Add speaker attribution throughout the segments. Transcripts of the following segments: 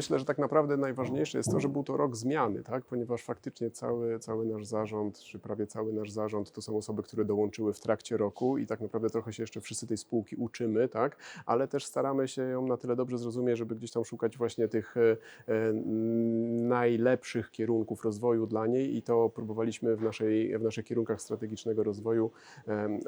Speaker 1: Myślę, że tak naprawdę najważniejsze jest to, że był to rok zmiany, tak? ponieważ faktycznie cały, cały nasz zarząd, czy prawie cały nasz zarząd, to są osoby, które dołączyły w trakcie roku i tak naprawdę trochę się jeszcze wszyscy tej spółki uczymy, tak? ale też staramy się ją na tyle dobrze zrozumieć, żeby gdzieś tam szukać właśnie tych e, najlepszych kierunków rozwoju dla niej i to próbowaliśmy w, naszej, w naszych kierunkach strategicznego rozwoju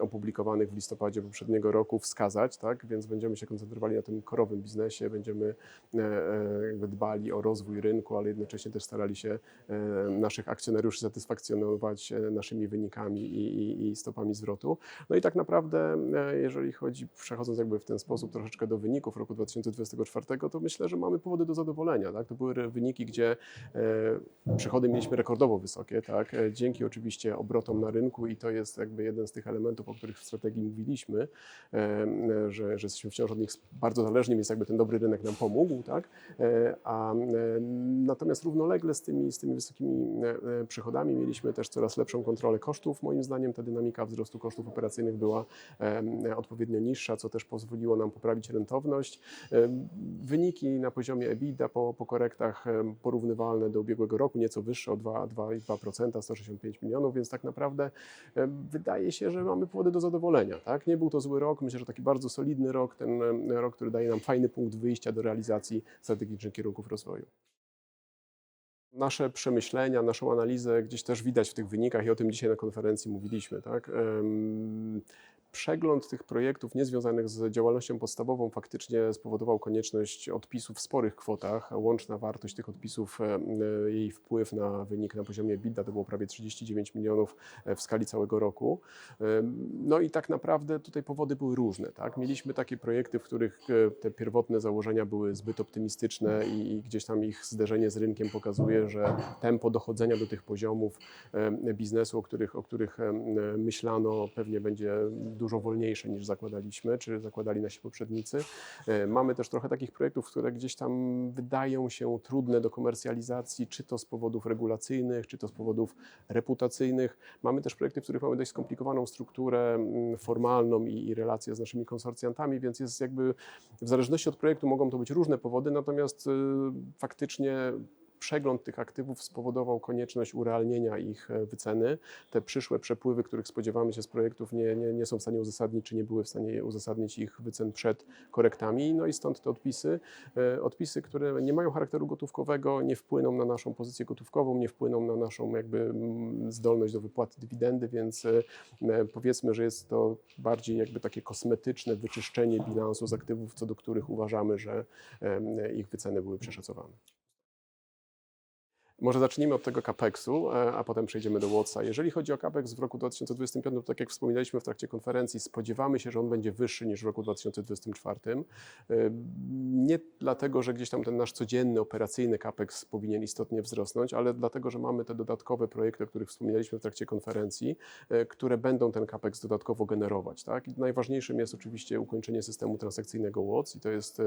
Speaker 1: opublikowanych w listopadzie poprzedniego roku wskazać, tak? więc będziemy się koncentrowali na tym korowym biznesie, będziemy e, e, jakby dbali o rozwój rynku, ale jednocześnie też starali się e, naszych akcjonariuszy satysfakcjonować e, naszymi wynikami i, i, i stopami zwrotu. No i tak naprawdę, e, jeżeli chodzi, przechodząc jakby w ten sposób troszeczkę do wyników roku 2024, to myślę, że mamy powody do zadowolenia. Tak? To były wyniki, gdzie przychody mieliśmy rekordowo wysokie, tak? Dzięki oczywiście obrotom na rynku i to jest jakby jeden z tych elementów, o których w strategii mówiliśmy, że, że jesteśmy wciąż od nich bardzo zależni, więc jakby ten dobry rynek nam pomógł, tak? A e, natomiast równolegle z tymi, z tymi wysokimi e, e, przychodami mieliśmy też coraz lepszą kontrolę kosztów. Moim zdaniem ta dynamika wzrostu kosztów operacyjnych była odpowiednio niższa, co też pozwoliło nam poprawić rentowność. Wyniki na poziomie EBITDA po, po korektach porównywalne do ubiegłego roku, nieco wyższe o 2, 2,2%, 165 milionów, więc tak naprawdę wydaje się, że mamy powody do zadowolenia. Tak? Nie był to zły rok, myślę, że taki bardzo solidny rok, ten rok, który daje nam fajny punkt wyjścia do realizacji strategicznych kierunków rozwoju. Nasze przemyślenia, naszą analizę gdzieś też widać w tych wynikach i o tym dzisiaj na konferencji mówiliśmy. Tak? Przegląd tych projektów niezwiązanych z działalnością podstawową faktycznie spowodował konieczność odpisów w sporych kwotach. Łączna wartość tych odpisów, e, e, jej wpływ na wynik na poziomie EBITDA to było prawie 39 milionów e, w skali całego roku. No i tak naprawdę tutaj powody były różne. Tak? Mieliśmy takie projekty, w których te pierwotne założenia były zbyt optymistyczne i, gdzieś tam ich zderzenie z rynkiem pokazuje, że tempo dochodzenia do tych poziomów biznesu, o których, o których myślano, pewnie będzie dużo wolniejsze niż zakładaliśmy, czy zakładali nasi poprzednicy. E, Mamy też trochę takich projektów, które gdzieś tam wydają się trudne do komercjalizacji, czy to z powodów regulacyjnych, czy to z powodów reputacyjnych. Mamy też projekty, w których mamy dość skomplikowaną strukturę mm, formalną i, i relacje z naszymi konsorcjantami, więc jest jakby w zależności od projektu mogą to być różne powody, natomiast y, faktycznie przegląd tych aktywów spowodował konieczność urealnienia ich e, wyceny. Te przyszłe przepływy, których spodziewamy się z projektów, nie, nie, nie są w stanie uzasadnić, czy nie były w stanie uzasadnić ich wycen przed korektami. No i stąd te odpisy. E, Odpisy, które nie mają charakteru gotówkowego, nie wpłyną na naszą pozycję gotówkową, nie wpłyną na naszą jakby mm, zdolność do wypłaty dywidendy, więc e, powiedzmy, że jest to bardziej jakby takie kosmetyczne wyczyszczenie bilansu z aktywów, co do których uważamy, że ich wyceny były przeszacowane. Może zacznijmy od tego CAPEX-u, e, a potem przejdziemy do Watsa. Jeżeli chodzi o CAPEX w roku 2025, to tak jak wspominaliśmy w trakcie konferencji, spodziewamy się, że on będzie wyższy niż w roku 2024. E, Nie dlatego, że gdzieś tam ten nasz codzienny, operacyjny CAPEX powinien istotnie wzrosnąć, ale dlatego, że mamy te dodatkowe projekty, o których wspominaliśmy w trakcie konferencji, e, które będą ten CAPEX dodatkowo generować. Tak? Najważniejszym jest oczywiście ukończenie systemu transakcyjnego WOTS i to jest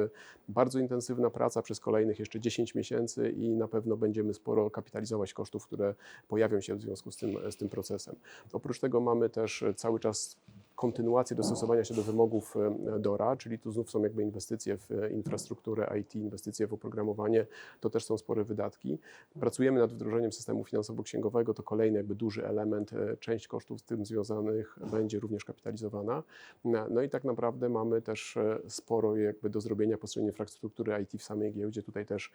Speaker 1: bardzo intensywna praca przez kolejnych jeszcze 10 miesięcy i na pewno będziemy sporo kapitalizować kosztów, które pojawią się w związku z tym, z tym procesem. Oprócz tego mamy też cały czas kontynuację dostosowania się do wymogów e, DORA, czyli tu znów są jakby inwestycje w e, infrastrukturę IT, inwestycje w oprogramowanie, to też są spore wydatki. Pracujemy nad wdrożeniem systemu finansowo-księgowego, to kolejny jakby duży element, e, część kosztów z tym związanych będzie również kapitalizowana. No i tak naprawdę mamy też sporo jakby do zrobienia po stronie infrastruktury IT w samej giełdzie. Tutaj też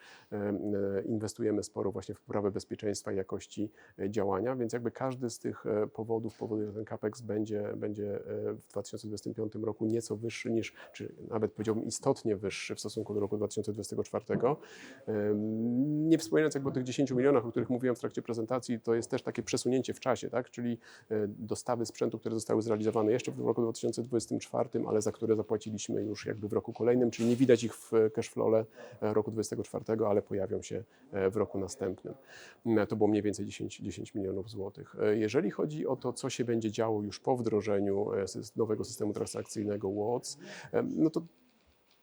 Speaker 1: inwestujemy sporo właśnie w poprawę bezpieczeństwa i jakości działania, więc jakby każdy z tych powodów powoduje, że ten CAPEX będzie, będzie w 2025 roku nieco wyższy niż, czy nawet powiedziałbym istotnie wyższy w stosunku do roku 2024. Em, Nie wspominając jakby o tych 10 milionach, o których mówiłem w trakcie prezentacji, to jest też takie przesunięcie w czasie, tak? czyli e, dostawy sprzętu, które zostały zrealizowane jeszcze w roku 2024, ale za które zapłaciliśmy już jakby w roku kolejnym, czyli nie widać ich w cashflow roku 2024, ale pojawią się e, w roku następnym. Mm, To było mniej więcej 10, 10 milionów złotych. E, Jeżeli chodzi o to, co się będzie działo już po wdrożeniu e, nowego systemu transakcyjnego WOTS, no to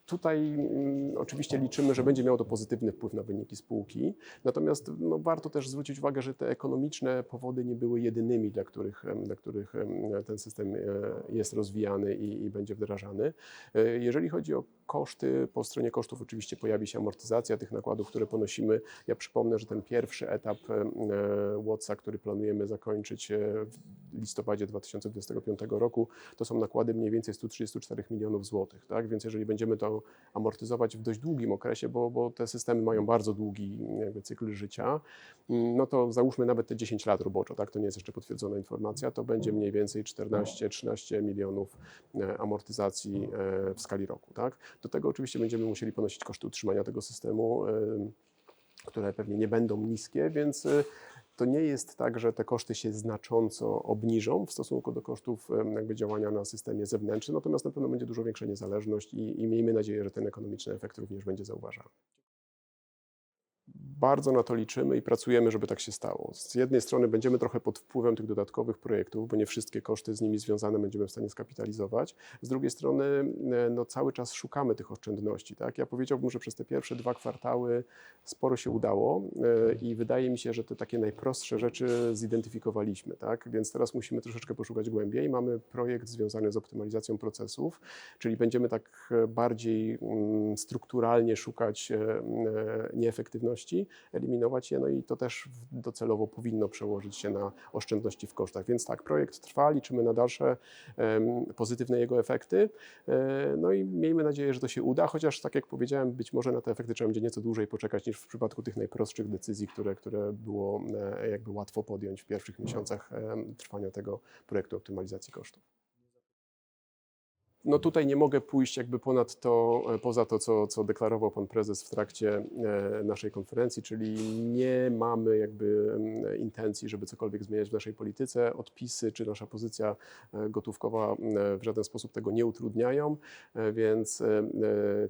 Speaker 1: Tutaj mm, oczywiście liczymy, że będzie miało to pozytywny wpływ na wyniki spółki, natomiast no, warto też zwrócić uwagę, że te ekonomiczne powody nie były jedynymi, dla których, dla których ten system e, jest rozwijany i, i będzie wdrażany. E, Jeżeli chodzi o koszty, po stronie kosztów oczywiście pojawi się amortyzacja tych nakładów, które ponosimy. Ja przypomnę, że ten pierwszy etap e, WOTS-a, który planujemy zakończyć w listopadzie 2025 roku, to są nakłady mniej więcej 134 milionów złotych. Tak? Więc jeżeli będziemy to amortyzować w dość długim okresie, bo, bo te systemy mają bardzo długi jakby, cykl życia, mm, no to załóżmy nawet te 10 lat roboczo, tak? to nie jest jeszcze potwierdzona informacja, to będzie mniej więcej 14-13 milionów e, amortyzacji e, w skali roku. Tak? Do tego oczywiście będziemy musieli ponosić koszty utrzymania tego systemu, em, które pewnie nie będą niskie, więc e, to nie jest tak, że te koszty się znacząco obniżą w stosunku do kosztów jakby działania na systemie zewnętrznym, natomiast na pewno będzie dużo większa niezależność i, i miejmy nadzieję, że ten ekonomiczny efekt również będzie zauważalny. Bardzo na to liczymy i pracujemy, żeby tak się stało. Z jednej strony będziemy trochę pod wpływem tych dodatkowych projektów, bo nie wszystkie koszty z nimi związane będziemy w stanie skapitalizować. Z drugiej strony e, no, cały czas szukamy tych oszczędności. Tak? Ja powiedziałbym, że przez te pierwsze dwa kwartały sporo się udało e, i wydaje mi się, że te takie najprostsze rzeczy zidentyfikowaliśmy. Tak? Więc teraz musimy troszeczkę poszukać głębiej. Mamy projekt związany z optymalizacją procesów, czyli będziemy tak e, bardziej mm, strukturalnie szukać e, nieefektywności, eliminować je, no i to też docelowo powinno przełożyć się na oszczędności w kosztach. Więc tak, projekt trwa, liczymy na dalsze pozytywne jego efekty, e, no i miejmy nadzieję, że to się uda, chociaż tak jak powiedziałem, być może na te efekty trzeba będzie nieco dłużej poczekać niż w przypadku tych najprostszych decyzji, które, które było e, jakby łatwo podjąć w pierwszych miesiącach trwania tego projektu optymalizacji kosztów. No tutaj nie mogę pójść jakby ponad to, e, poza to, co, co deklarował pan prezes w trakcie e, naszej konferencji, czyli nie mamy jakby em, intencji, żeby cokolwiek zmieniać w naszej polityce. Odpisy czy nasza pozycja e, gotówkowa w żaden sposób tego nie utrudniają, więc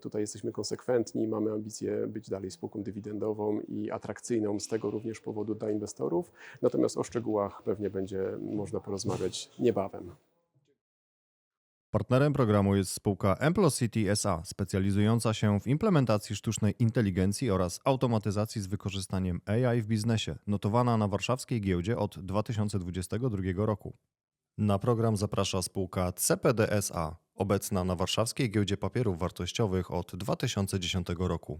Speaker 1: tutaj jesteśmy konsekwentni, mamy ambicje być dalej spółką dywidendową i atrakcyjną z tego również powodu dla inwestorów. Natomiast o szczegółach pewnie będzie można porozmawiać niebawem.
Speaker 2: Partnerem programu jest spółka Emplocity SA, specjalizująca się w implementacji sztucznej inteligencji oraz automatyzacji z wykorzystaniem AI w biznesie, notowana na warszawskiej giełdzie od 2022 roku. Na program zaprasza spółka CPD SA, obecna na warszawskiej giełdzie papierów wartościowych od 2010 roku.